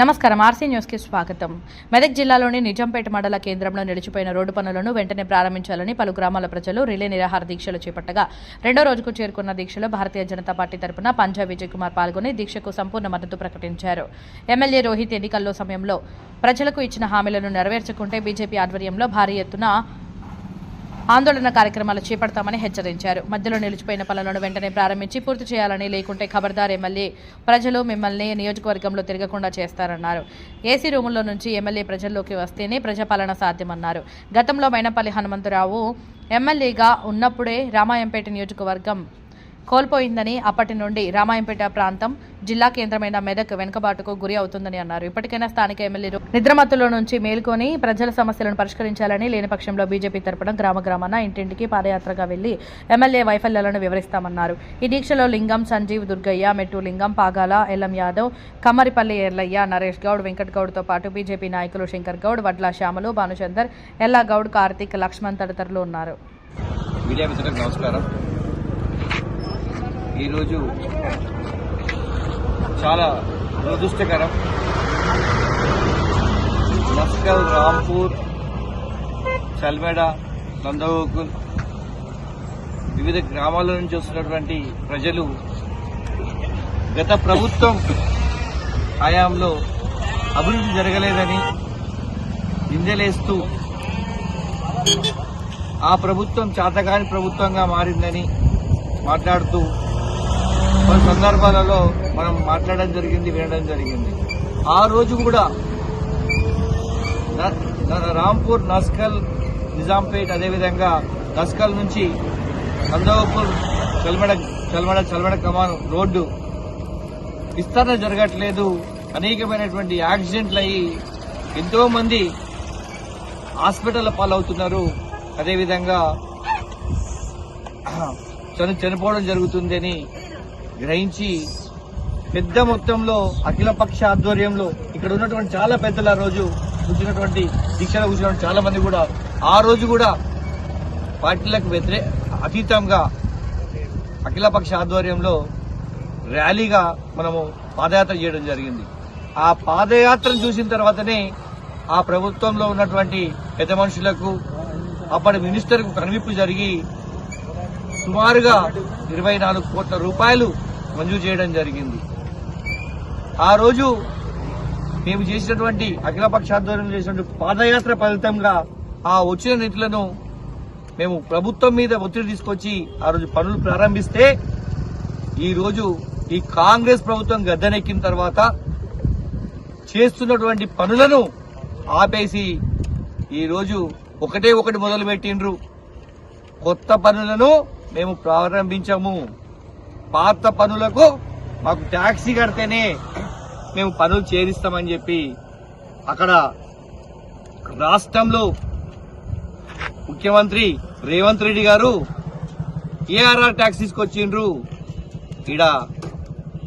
నమస్కారం ఆర్సీ న్యూస్కి స్వాగతం. మెదక్ జిల్లాలోని నిజాంపేట మండల కేంద్రంలో నిలిచిపోయిన రోడ్డు పనులను వెంటనే ప్రారంభించాలని పలు గ్రామాల ప్రజలు రిలే నిరాహార దీక్షలు చేపట్టగా రెండో రోజుకు చేరుకున్న దీక్షలో భారతీయ జనతా పార్టీ తరపున పంజాబ్ విజయ్ కుమార్ పాల్గొని దీక్షకు సంపూర్ణ మద్దతు ప్రకటించారు. ఎమ్మెల్యే రోహిత్ ఎన్నికల్లో సమయంలో ప్రజలకు ఇచ్చిన హామీలను నెరవేర్చకుంటే బీజేపీ ఆధ్వర్యంలో భారీ ఎత్తున ఆందోళన కార్యక్రమాలు చేపడతామని హెచ్చరించారు. మధ్యలో నిలిచిపోయిన పనులను వెంటనే ప్రారంభించి పూర్తి చేయాలని లేకుంటే ఖబర్దార్ ఎమ్మెల్యే ప్రజలు మిమ్మల్ని నియోజకవర్గంలో తిరగకుండా చేస్తారన్నారు. ఏసీ రూముల్లో నుంచి ఎమ్మెల్యే ప్రజల్లోకి వస్తేనే ప్రజాపాలన సాధ్యమన్నారు. గతంలో మైనపల్లి హనుమంతరావు ఎమ్మెల్యేగా ఉన్నప్పుడే రామాయంపేట నియోజకవర్గం కోల్పోయిందని అప్పటి నుండి రామాయంపేట ప్రాంతం జిల్లా కేంద్రమైన మెదక్ వెనుకబాటుకు గురి అవుతుందని అన్నారు. ఇప్పటికైనా స్థానిక ఎమ్మెల్యేలు నిద్రమత్తులో నుంచి మేల్కొని ప్రజల సమస్యలను పరిష్కరించాలని లేని పక్షంలో బీజేపీ తరపున గ్రామ గ్రామాన ఇంటింటికి పాదయాత్రగా వెళ్ళి ఎమ్మెల్యే వైఫల్యాలను వివరిస్తామన్నారు. ఈ దీక్షలో లింగం సంజీవ్ దుర్గయ్య మెట్టు లింగం పాగాల ఎల్లం యాదవ్ కమ్మరిపల్లి ఎర్లయ్య నరేష్ గౌడ్ వెంకట్ గౌడ్తో పాటు బీజేపీ నాయకులు శంకర్ గౌడ్ వడ్ల శ్యామలు భానుచందర్ ఎల్లా గౌడ్ కార్తీక్ లక్ష్మణ్ తదితరులు ఉన్నారు. మీడియా మిత్రులకు నమస్కారం. ఈరోజు చాలా దురదృష్టకరం. నస్కల్ రాంపూర్ చల్మెడ నందగోకుల్ వివిధ గ్రామాల నుంచి వస్తున్నటువంటి ప్రజలు గత ప్రభుత్వం హయాంలో అభివృద్ధి జరగలేదని నిందలేస్తూ ఆ ప్రభుత్వం చేతగాని ప్రభుత్వంగా మారిందని మాట్లాడుతూ కొన్ని సందర్భాలలో మనం మాట్లాడడం జరిగింది వినడం జరిగింది. ఆ రోజు కూడా న- రాంపూర్ నస్కల్ నిజాంపేట్ అదేవిధంగా నస్కల్ నుంచి నందవపూర్ చల్మడ చల్మడ చల్మడ కమాన్ రోడ్డు విస్తరణ జరగట్లేదు. అనేకమైనటువంటి యాక్సిడెంట్లు అయ్యి ఎంతోమంది హాస్పిటల్ పాలవుతున్నారు. అదేవిధంగా చని చనిపోవడం జరుగుతుందని గ్రహించి పెద్ద మొత్తంలో అఖిలపక్ష ఆధ్వర్యంలో ఇక్కడ ఉన్నటువంటి చాలా పెద్దల ఆ రోజు కూర్చున్నటువంటి దీక్షలో కూర్చున్నటువంటి చాలా మంది కూడా ఆ రోజు కూడా పార్టీలకు వ్యతిరే అతీతంగా అఖిలపక్ష ఆధ్వర్యంలో ర్యాలీగా మనము పాదయాత్ర చేయడం జరిగింది. ఆ పాదయాత్రను చూసిన తర్వాతనే ఆ ప్రభుత్వంలో ఉన్నటువంటి పెద్ద మనుషులకు అప్పటి మినిస్టర్కు కనువిప్పు జరిగి సుమారుగా ఇరవై నాలుగు కోట్ల రూపాయలు మంజూరు చేయడం జరిగింది. ఆ రోజు మేము చేసినటువంటి అఖిలపక్ష ఆధ్వర్యంలో చేసినటువంటి పాదయాత్ర ఫలితంగా ఆ వచ్చిన నిధులను మేము ప్రభుత్వం మీద ఒత్తిడి తీసుకొచ్చి ఆ రోజు పనులు ప్రారంభిస్తే ఈరోజు ఈ కాంగ్రెస్ ప్రభుత్వం గద్దెనెక్కిన తర్వాత చేస్తున్నటువంటి పనులను ఆపేసి ఈరోజు ఒకటే ఒకటి మొదలుపెట్టిండ్రు. కొత్త పనులను మేము ప్రారంభించాము. పాత పనులకు మాకు ట్యాక్సీ కడితేనే మేము పనులు చేరిస్తామని చెప్పి అక్కడ రాష్ట్రంలో ముఖ్యమంత్రి రేవంత్ రెడ్డి గారు ఏఆర్ఆర్ ట్యాక్స్ తీసుకొచ్చిండ్రు ఈడ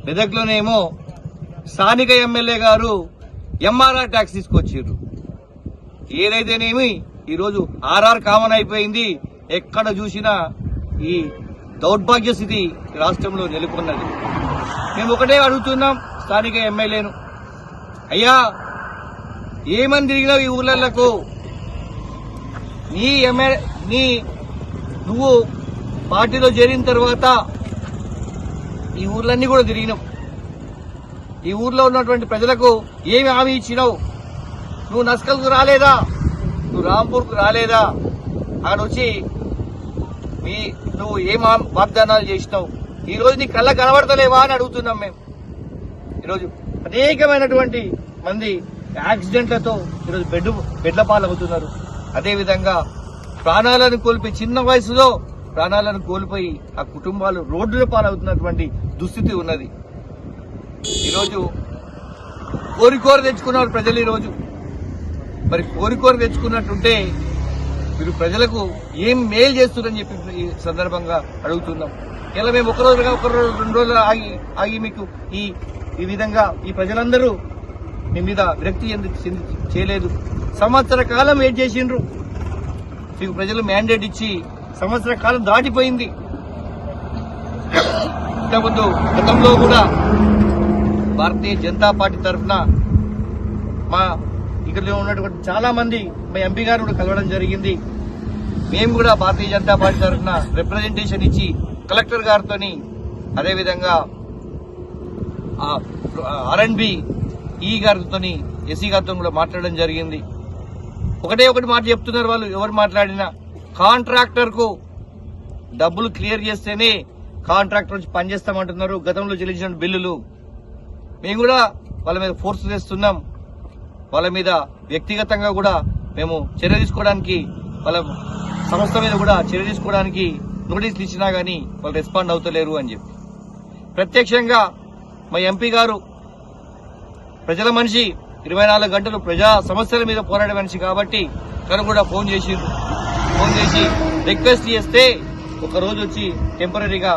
మెదక్లోనేమో స్థానిక ఎమ్మెల్యే గారు ఎంఆర్ఆర్ ట్యాక్స్ తీసుకొచ్చిండ్రు ఏదైతేనేమి ఈరోజు ఆర్ఆర్ కామన్ అయిపోయింది. ఎక్కడ చూసినా ఈ దౌర్భాగ్య స్థితి రాష్ట్రంలో నెలకొన్నది. మేము ఒకటే అడుగుతున్నాం స్థానిక ఎమ్మెల్యేను. అయ్యా ఏమని తిరిగినావు ఈ ఊర్లకు నీ ఎమ్మెల్యే నీ నువ్వు పార్టీలో చేరిన తర్వాత ఈ ఊర్లన్నీ కూడా తిరిగినావు ఈ ఊర్లో ఉన్నటువంటి ప్రజలకు ఏమి హామీ ఇచ్చినావు? నువ్వు నస్కల్కు రాలేదా? నువ్వు రాంపూర్కు రాలేదా? అక్కడ వచ్చి మీ నువ్వు ఏం వాగ్దానాలు చేసినావు? ఈ రోజు నీ కళ్ళ కనబడతలేవా అని అడుగుతున్నాం మేము. ఈరోజు అనేకమైనటువంటి మంది యాక్సిడెంట్లతో ఈరోజు బెడ్ బెడ్ల పాలవుతున్నారు. అదేవిధంగా ప్రాణాలను కోల్పోయి చిన్న వయసులో ప్రాణాలను కోల్పోయి ఆ కుటుంబాలు రోడ్డుల పాలవుతున్నటువంటి దుస్థితి ఉన్నది. ఈరోజు కోరికోరు తెచ్చుకున్నారు ప్రజలు ఈరోజు. మరి కోరికోరు తెచ్చుకున్నట్టుంటే మీరు ప్రజలకు ఏం మేలు చేస్తున్నారని చెప్పి ఈ సందర్భంగా అడుగుతున్నాం. ఇలా మేము ఒక రోజుగా ఒక రోజు రెండు రోజులు ఆగి ఆగి మీకు ఈ ఈ విధంగా ఈ ప్రజలందరూ మీ మీద విరక్తి ఎందుకు చెంది- చేయలేదు. సంవత్సర కాలం వెయిట్ చేసిండ్రు. మీకు ప్రజలు మ్యాండేట్ ఇచ్చి సంవత్సర కాలం దాటిపోయింది. ఇంతకుముందు గతంలో కూడా భారతీయ జనతా పార్టీ తరఫున మా ఇక్కడ ఉన్నటువంటి చాలా మంది మా ఎంపీ గారు కూడా కలవడం జరిగింది. మేము కూడా భారతీయ జనతా పార్టీ తరఫున రిప్రజెంటేషన్ ఇచ్చి కలెక్టర్ గారితో అదేవిధంగా ఆర్ఎన్బి ఈ గారితో ఎస్సీ గారితో కూడా మాట్లాడడం జరిగింది. ఒకటే ఒకటి మాట చెప్తున్నారు వాళ్ళు ఎవరు మాట్లాడినా. కాంట్రాక్టర్కు డబ్బులు క్లియర్ చేస్తేనే కాంట్రాక్టర్ వచ్చి పనిచేస్తామంటున్నారు గతంలో చెల్లించిన బిల్లులు మేము కూడా వాళ్ళ మీద ఫోర్స్ చేస్తున్నాం. వాళ్ళ మీద వ్యక్తిగతంగా కూడా మేము చర్య తీసుకోవడానికి వాళ్ళ సంస్థ మీద కూడా చర్య తీసుకోవడానికి నోటీసులు ఇచ్చినా కానీ వాళ్ళు రెస్పాండ్ అవుతలేరు అని చెప్పి. ప్రత్యక్షంగా మా ఎంపీ గారు ప్రజల మనిషి ఇరవై నాలుగు గంటలు ప్రజా సమస్యల మీద పోరాడే మనిషి కాబట్టి తను కూడా ఫోన్ చేసి ఫోన్ చేసి రిక్వెస్ట్ చేస్తే ఒకరోజు వచ్చి టెంపరీగా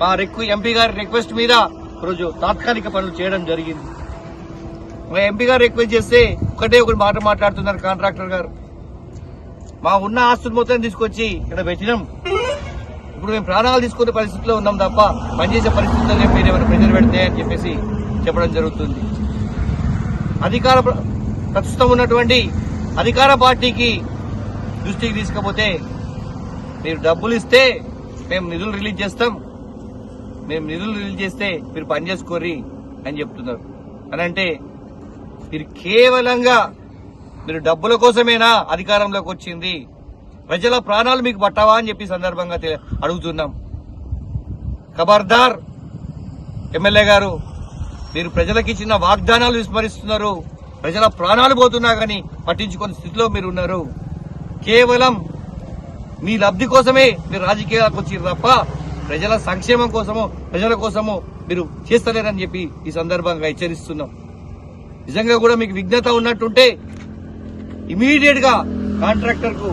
మా రిక్వ ఎంపీ గారి రిక్వెస్ట్ మీద రోజు తాత్కాలిక పనులు చేయడం జరిగింది. మా ఎంపీ గారు రిక్వెస్ట్ చేస్తే ఒకటే ఒకటి మాట మాట్లాడుతున్నారు కాంట్రాక్టర్ గారు. మా ఉన్న ఆస్తులు మొత్తం తీసుకొచ్చి ఇక్కడ పెట్టినాం. ఇప్పుడు మేము ప్రాణాలు తీసుకునే పరిస్థితిలో ఉన్నాం తప్ప పనిచేసే పరిస్థితుల్లో లేవు. మీరు ఏమైనా ప్రెజర్ పెడితే అని చెప్పేసి చెప్పడం జరుగుతుంది. అధికార ప్ర- ప్రస్తుతం ఉన్నటువంటి అధికార పార్టీకి దృష్టికి తీసుకపోతే మీరు డబ్బులు ఇస్తే మేము నిధులు రిలీజ్ చేస్తాం. మేము నిధులు రిలీజ్ చేస్తే మీరు పని చేసుకోర్రి అని చెప్తున్నారు. అని అంటే మీరు కేవలంగా మీరు డబ్బుల కోసమేనా అధికారంలోకి వచ్చింది? ప్రజల ప్రాణాలు మీకు పట్టవా అని చెప్పి సందర్భంగా అడుగుతున్నాం. ఖబర్దార్ ఎమ్మెల్యే గారు మీరు ప్రజలకు ఇచ్చిన వాగ్దానాలు విస్మరిస్తున్నారు. ప్రజల ప్రాణాలు పోతున్నా కానీ పట్టించుకునే స్థితిలో మీరు ఉన్నారు. కేవలం మీ లబ్ధి కోసమే మీరు రాజకీయాలకు వచ్చారు తప్ప ప్రజల సంక్షేమం కోసమో ప్రజల కోసమో మీరు చేస్తలేరని చెప్పి ఈ సందర్భంగా హెచ్చరిస్తున్నాం. నిజంగా కూడా మీకు విఘ్నత ఉన్నట్టుంటే ఇమీడియట్గా కాంట్రాక్టర్కు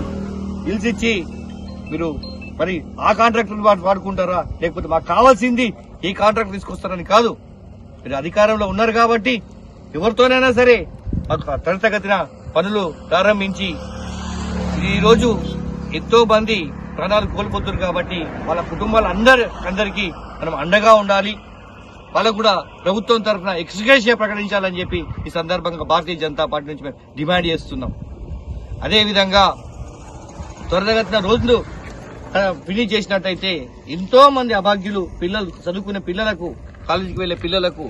మీరు మరి ఆ కాంట్రాక్టర్ వాడుకుంటారా? లేకపోతే మాకు కావాల్సింది ఈ కాంట్రాక్ట్ తీసుకొస్తారని కాదు. మీరు అధికారంలో ఉన్నారు కాబట్టి ఎవరితోనైనా సరే మాకు త్వరితగతిన పనులు ప్రారంభించి ఈరోజు ఎంతో మంది ప్రాణాలు కోల్పోతున్నారు కాబట్టి వాళ్ళ కుటుంబాల అందరి అందరికీ మనం అండగా ఉండాలి. వాళ్ళకు కూడా ప్రభుత్వం తరఫున ఎక్స్గ్రేషియా ప్రకటించాలని చెప్పి ఈ సందర్భంగా భారతీయ జనతా పార్టీ నుంచి మేము డిమాండ్ చేస్తున్నాం. అదేవిధంగా త్వరగతిన రోజులు ఆ, ఫినిష్ చేసినట్టయితే ఎంతో మంది అభాగ్యులు పిల్లలు చదువుకునే పిల్లలకు కాలేజీకి వెళ్ళే పిల్లలకు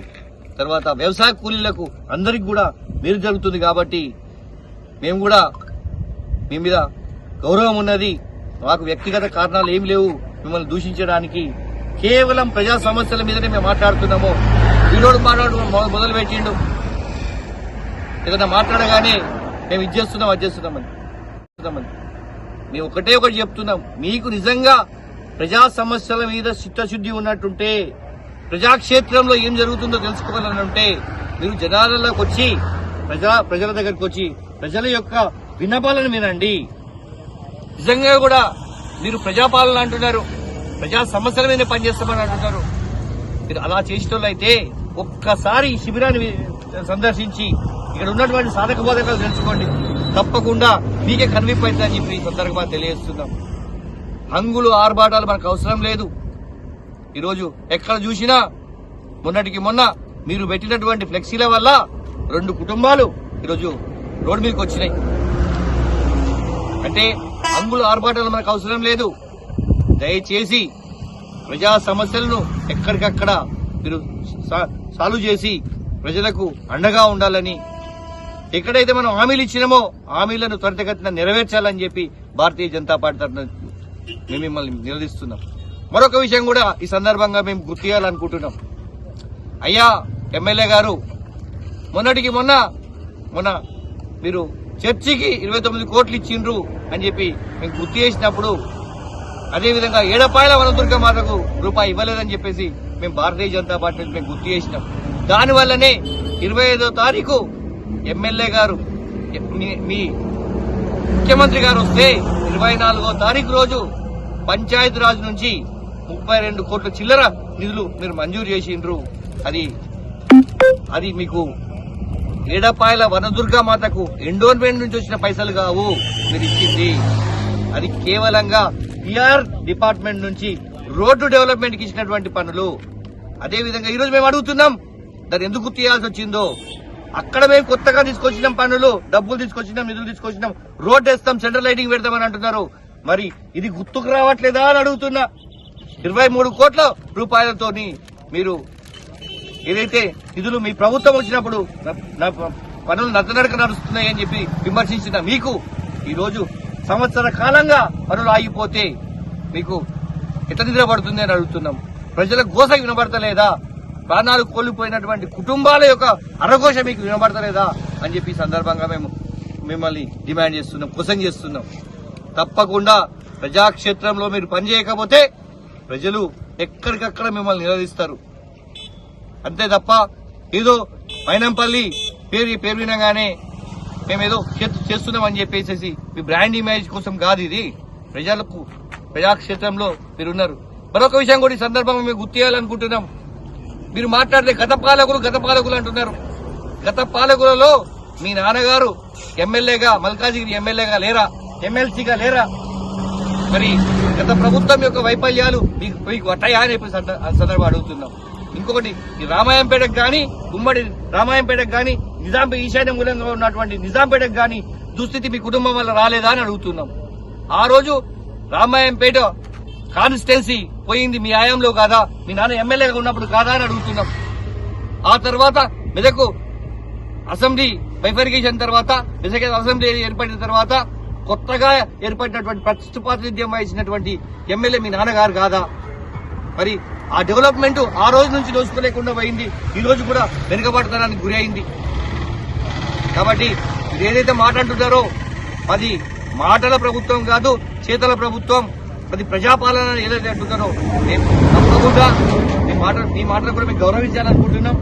తర్వాత వ్యవసాయ కూలీలకు అందరికి కూడా మేలు జరుగుతుంది కాబట్టి మేము కూడా మీ మీద గౌరవం ఉన్నది. మాకు వ్యక్తిగత కారణాలు ఏమి లేవు. మిమ్మల్ని దూషించడానికి కేవలం ప్రజా సమస్యల మీదనే మేము మాట్లాడుతున్నాము. ఈరోజు మాట్లాడు మొదలు పెట్టిండు ఏదైనా మాట్లాడగానే మేము ఇది చేస్తున్నాం అది చేస్తున్నామని చేస్తున్నామని. మేము ఒకటే ఒకటి చెప్తున్నాం. మీకు నిజంగా ప్రజా సమస్యల మీద చిత్తశుద్ధి ఉన్నట్టుంటే ప్రజాక్షేత్రంలో ఏం జరుగుతుందో తెలుసుకోవాలని మీరు జనాలలోకి వచ్చి ప్రజా ప్రజల దగ్గరికి వచ్చి ప్రజల యొక్క విన్నపాలను వినండి. నిజంగా కూడా మీరు ప్రజాపాలన అంటున్నారు ప్రజా సమస్యల మీద పనిచేస్తామని అంటున్నారు. మీరు అలా చేసేటోళ్ళైతే ఒక్కసారి ఈ శిబిరాన్ని సందర్శించి ఇక్కడ ఉన్నటువంటి సాధక బోధకాలు తెలుసుకోండి. తప్పకుండా మీకే కన్విప్ అవుతుందని చెప్పి ఈ సందర్భంగా తెలియజేస్తున్నాం. హంగులు ఆర్భాటాలు మనకు అవసరం లేదు. ఈరోజు ఎక్కడ చూసినా మొన్నటికి మొన్న మీరు పెట్టినటువంటి ఫ్లెక్సీల వల్ల రెండు కుటుంబాలు ఈరోజు రోడ్డు మీదకి వచ్చినాయి. అంటే హంగులు ఆర్భాటాలు మనకు అవసరం లేదు. దయచేసి ప్రజా సమస్యలను ఎక్కడికక్కడ మీరు సాల్వ్ చేసి ప్రజలకు అండగా ఉండాలని ఎక్కడైతే మనం హామీలు ఇచ్చినామో హామీలను త్వరితగతిన నెరవేర్చాలని చెప్పి భారతీయ జనతా పార్టీ తరఫున మేము మిమ్మల్ని నిలదీస్తున్నాం. మరొక విషయం కూడా ఈ సందర్భంగా మేము గుర్తు చేయాలనుకుంటున్నాం. అయ్యా ఎమ్మెల్యే గారు మొన్నటికి మొన్న మొన్న మీరు చర్చికి ఇరవై తొమ్మిది కోట్లు ఇచ్చిండ్రు అని చెప్పి మేము గుర్తు చేసినప్పుడు అదేవిధంగా ఏడపాయల వనదుర్గ మాతకు రూపాయి ఇవ్వలేదని చెప్పేసి మేము భారతీయ జనతా పార్టీ మేము గుర్తు చేసినాం. దానివల్లనే ఇరవై ఐదో తారీఖు ఎమ్మెల్యే గారు మీ- మీ ముఖ్యమంత్రి గారు వస్తే ఇరవై నాలుగో తారీఖు రోజు పంచాయతీరాజ్ నుంచి ముప్పై రెండు కోట్ల చిల్లర నిధులు మీరు మంజూరు చేసిండ్రు. అది అది మీకు ఏడపాయల వనదుర్గా మాతకు ఎండోన్మెంట్ నుంచి వచ్చిన పైసలు కావు మీరు ఇచ్చింది. అది కేవలంగా పిఆర్ డిపార్ట్మెంట్ నుంచి రోడ్డు డెవలప్మెంట్కి ఇచ్చినటువంటి పనులు. అదేవిధంగా ఈరోజు మేము అడుగుతున్నాం దాన్ని ఎందుకు తీయాల్సి వచ్చిందో. అక్కడ మేము కొత్తగా తీసుకొచ్చినాం పనులు డబ్బులు తీసుకొచ్చినాం నిధులు తీసుకొచ్చినాం. రోడ్ వేస్తాం సెంట్రల్ లైటింగ్ పెడతామని అంటున్నారు. మరి ఇది గుర్తుకు రావట్లేదా అని అడుగుతున్నా. ఇరవై మూడు కోట్ల రూపాయలతోని మీరు ఏదైతే నిధులు మీ ప్రభుత్వం వచ్చినప్పుడు పనులు నత్తనడక నడుస్తున్నాయి అని చెప్పి విమర్శించిన మీకు ఈరోజు సంవత్సర కాలంగా పనులు ఆగిపోతే మీకు ఎట్లా నిద్ర పడుతుంది అని అడుగుతున్నాం. ప్రజల గోస వినబడతలేదా? ప్రాణాలు కోల్పోయినటువంటి కుటుంబాల యొక్క అరఘోష మీకు వినబడతలేదా అని చెప్పి సందర్భంగా మేము మిమ్మల్ని డిమాండ్ చేస్తున్నాం క్వశ్చన్ చేస్తున్నాం. తప్పకుండా ప్రజాక్షేత్రంలో మీరు పనిచేయకపోతే ప్రజలు ఎక్కడికక్కడ మిమ్మల్ని నిలదీస్తారు. అంతే తప్ప ఏదో మైనంపల్లి పేరు పేరు వినగానే మేమేదో చేస్తున్నామని చెప్పేసి మీ బ్రాండ్ ఇమేజ్ కోసం కాదు ఇది. ప్రజలకు ప్రజాక్షేత్రంలో మీరున్నారు. మరొక విషయం కూడా ఈ సందర్భంగా మేము గుర్తు చేయాలనుకుంటున్నాం. మీరు మాట్లాడితే గత పాలకులు గత పాలకులు అంటున్నారు. గత పాలకులలో మీ నాన్నగారు ఎమ్మెల్యేగా మల్కాజిగిరి ఎమ్మెల్యేగా లేరా? ఎమ్మెల్సీగా లేరా? మరి గత ప్రభుత్వం యొక్క వైఫల్యాలు మీకు మీకు వట్టాయా అని చెప్పి సందర్భం అడుగుతున్నాం. ఇంకొకటి ఈ రామాయంపేటకు కానీ ఉమ్మడి రామాయంపేటకు కానీ నిజాం ఈశాన్య మూలంగా ఉన్నటువంటి నిజాంపేటకు కానీ దుస్థితి మీ కుటుంబం వల్ల రాలేదా అని అడుగుతున్నాం. ఆ రోజు రామాయంపేట కాన్స్టిట్యున్సీ పోయింది మీ ఆయంలో కాదా? మీ నాన్న ఎమ్మెల్యేగా ఉన్నప్పుడు కాదా అని అడుగుతున్నాం. ఆ తర్వాత మెదకు అసెంబ్లీ బైఫర్గేషన్ తర్వాత మెదక్ అసెంబ్లీ ఏర్పడిన తర్వాత కొత్తగా ఏర్పడినటువంటి ప్రతిష్టాత్మకం వహించినటువంటి ఎమ్మెల్యే మీ నాన్నగారు కాదా? మరి ఆ డెవలప్మెంట్ ఆ రోజు నుంచి దోచుకోలేకుండా పోయింది. ఈ రోజు కూడా వెనుకబడతానికి గురి అయింది. కాబట్టి మీరు ఏదైతే మాట్లాడుతున్నారో అది మాటల ప్రభుత్వం కాదు చేతల ప్రభుత్వం ప్రతి ప్రజాపాలన ఏదైతే అంటున్నారో మేము తప్పకుండా మీ మాట మీ మాటలు కూడా మేము గౌరవించాలనుకుంటున్నాం.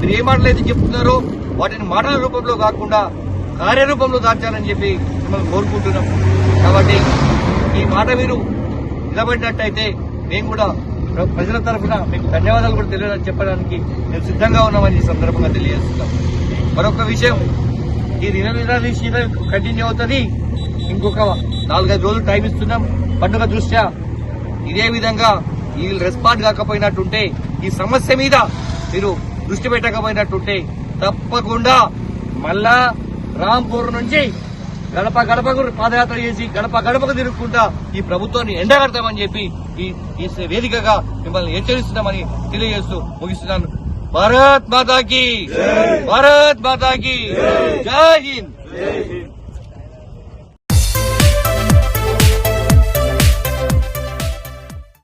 మీరు ఏ మాటలు అయితే చెప్తున్నారో వాటిని మాటల రూపంలో కాకుండా కార్యరూపంలో దాచాలని చెప్పి మిమ్మల్ని కోరుకుంటున్నాం. కాబట్టి ఈ మాట మీరు నిలబడినట్టయితే మేము కూడా ప్ర- ప్రజల తరఫున మీకు ధన్యవాదాలు కూడా తెలియదని చెప్పడానికి మేము సిద్ధంగా ఉన్నామని ఈ సందర్భంగా తెలియజేస్తున్నాం. మరొక విషయం ఈ దిన కంటిన్యూ అవుతుంది. ఇంకొక నాలుగైదు రోజులు టైం ఇస్తున్నాం. పండుగ దృష్ట్యా ఇదే విధంగా ఈ రెస్పాండ్ కాకపోయినట్టుంటే ఈ సమస్య మీద మీరు దృష్టి పెట్టకపోయినట్టుంటే తప్పకుండా మళ్ళా రాంపూర్ నుంచి గడప గడపకు పాదయాత్ర చేసి గడప గడపకు తిరుగుకుంటా ఈ ప్రభుత్వాన్ని ఎండగడతామని చెప్పి ఈ ఈ వేదికగా మిమ్మల్ని హెచ్చరిస్తున్నామని తెలియజేస్తూ ముగిస్తున్నాను. భారత్ మాతాకి భారత్ మాతాకి జై హింద్.